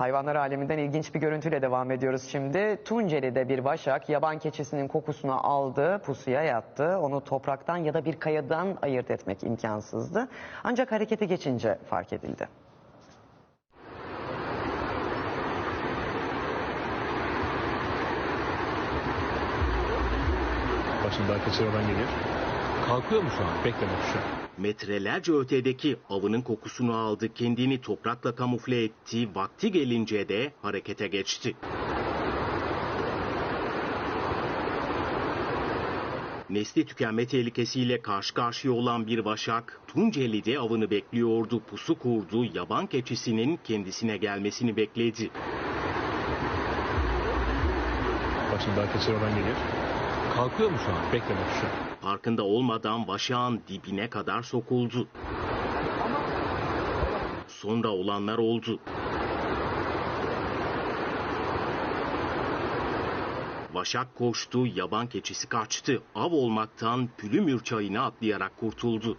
Hayvanlar aleminden ilginç bir görüntüyle devam ediyoruz şimdi. Tunceli'de bir başak yaban keçisinin kokusunu aldı, pusuya yattı. Onu topraktan ya da bir kayadan ayırt etmek imkansızdı. Ancak harekete geçince fark edildi. Başından kaçırmadan geliyor. Kalkıyor mu şu an? Bekleme şu an. Metrelerce ötedeki avının kokusunu aldı, kendini toprakla kamufle etti, vakti gelince de harekete geçti. Nesli tükenme tehlikesiyle karşı karşıya olan bir vaşak, Tunceli'de avını bekliyordu, pusu kurdu, yaban keçisinin kendisine gelmesini bekledi. Başından kaçırmadan geliyor. Kalkıyor mu şu an? Bekleme şu an. Farkında olmadan vaşağın dibine kadar sokuldu. Sonra olanlar oldu. Vaşak koştu, yaban keçisi kaçtı. Av olmaktan Pülümür çayına atlayarak kurtuldu.